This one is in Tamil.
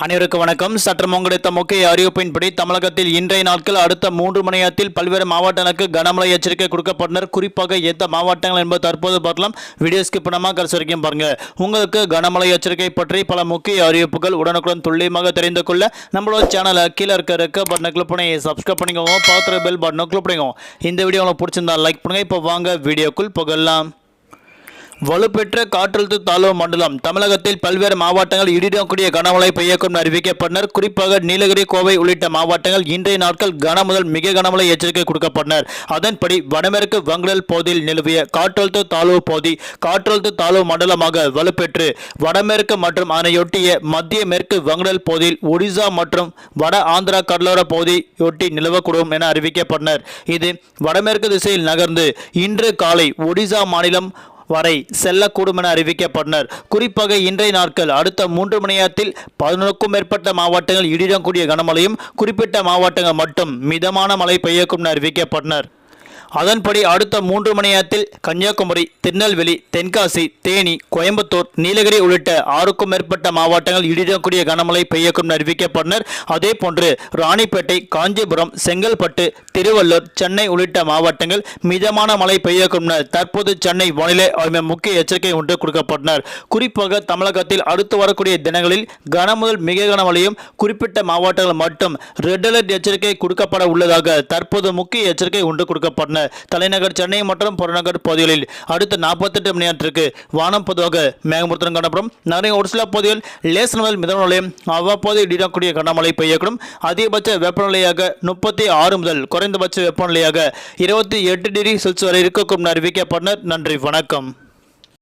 அனைவருக்கு வணக்கம். சற்றம் கிடைத்த முக்கிய அறிவிப்பின்படி தமிழகத்தில் இன்றைய நாட்கள் அடுத்த மூன்று மணி நேரத்தில் பல்வேறு மாவட்டங்களுக்கு கனமழை எச்சரிக்கை கொடுக்கப்பட்டனர். குறிப்பாக எந்த மாவட்டங்கள் என்பது தற்போது பார்க்கலாம். வீடியோ ஸ்கிப் பண்ணாமல் கடைசி வரைக்கும் பாருங்க. உங்களுக்கு கனமழை எச்சரிக்கை பற்றி பல முக்கிய அறிவிப்புகள் உடனுக்குடன் துல்லியமாக தெரிந்து கொள்ள நம்மளோட சேனலை கீழே இருக்க இருக்க பட்டனை கிளிக் பண்ணி சப்ஸ்கிரைப் பண்ணிக்கோங்க. பார்த்துற பெல் பட்டனை கிளிக் பண்ணிக்கோங்க. இந்த வீடியோ உங்களுக்கு பிடிச்சிருந்தா லைக் பண்ணுங்க. இப்போ வாங்க வீடியோக்குள் புகழலாம் வலுப்பெற்ற காற்றழுத்த தாழ்வு மண்டலம். தமிழகத்தில் பல்வேறு மாவட்டங்கள் இடிடக்கூடிய கனமழை பெய்யக்கும் அறிவிக்கப்பட்டனர். குறிப்பாக நீலகிரி கோவை உள்ளிட்ட மாவட்டங்கள் இன்றைய நாட்கள் கன முதல் மிக கனமழை எச்சரிக்கை கொடுக்கப்பட்டனர். அதன்படி வடமேற்கு வங்கடல் பகுதியில் நிலவிய காற்றழுத்த தாழ்வு பகுதி காற்றழுத்த தாழ்வு மண்டலமாக வலுப்பெற்று வடமேற்கு மற்றும் அதனையொட்டிய மத்திய மேற்கு வங்கடல் பகுதியில் ஒடிசா மற்றும் வட ஆந்திரா கடலோர பகுதியொட்டி நிலவக்கூடும் என அறிவிக்கப்பட்டனர். இது வடமேற்கு திசையில் நகர்ந்து இன்று காலை ஒடிசா மாநிலம் வரை செல்லக்கூடும் என அறிவிக்கப்பட்டனர். குறிப்பாக இன்றைய நாட்கள் அடுத்த மூன்று மணி நேரத்தில் பதினொன்றுக்கும் மேற்பட்ட மாவட்டங்கள் இடிடக்கூடிய கனமழையும் குறிப்பிட்ட மாவட்டங்கள் மட்டும் மிதமான மழை பெய்யக்கும் என அறிவிக்கப்பட்டனர். அதன்படி அடுத்த மூன்று மணி நேரத்தில் கன்னியாகுமரி திருநெல்வேலி தென்காசி தேனி கோயம்புத்தூர் நீலகிரி உள்ளிட்ட ஆறுக்கும் மேற்பட்ட மாவட்டங்கள் இடிடக்கூடிய கனமழை பெய்யக்கும் அறிவிக்கப்பட்டனர். அதே போன்று ராணிப்பேட்டை காஞ்சிபுரம் செங்கல்பட்டு திருவள்ளூர் சென்னை உள்ளிட்ட மாவட்டங்கள் மிதமான மழை பெய்யக்கும் தற்போது சென்னை வானிலை ஆய்வு முக்கிய எச்சரிக்கை ஒன்று கொடுக்கப்பட்டனர். குறிப்பாக தமிழகத்தில் அடுத்து வரக்கூடிய தினங்களில் கன முதல் மிக கனமழையும் குறிப்பிட்ட மாவட்டங்கள் மட்டும் ரெட் அலர்ட் எச்சரிக்கை கொடுக்கப்பட உள்ளதாக தற்போது முக்கிய எச்சரிக்கை ஒன்று கொடுக்கப்பட்டன. தலைநகர் சென்னை மற்றும் புறநகர் பகுதிகளில் அடுத்த நாற்பத்தெட்டு மணி நேரத்திற்கு வானம் பொதுவாக மேகமூர்த்தம் காணப்படும். நகரின் ஒரு சில பகுதிகள் லேச முதல் மிதமான நிலையம் அவ்வப்போது இடக்கூடிய கனமழை பெய்யக்கூடும். அதிகபட்ச வெப்பநிலையாக முப்பத்தி ஆறு முதல் குறைந்தபட்ச வெப்பநிலையாக இருபத்தி எட்டு டிகிரி செல்சியஸ் வரை இருக்கக்கூடும் அறிவிக்கப்பட்டனர். நன்றி வணக்கம்.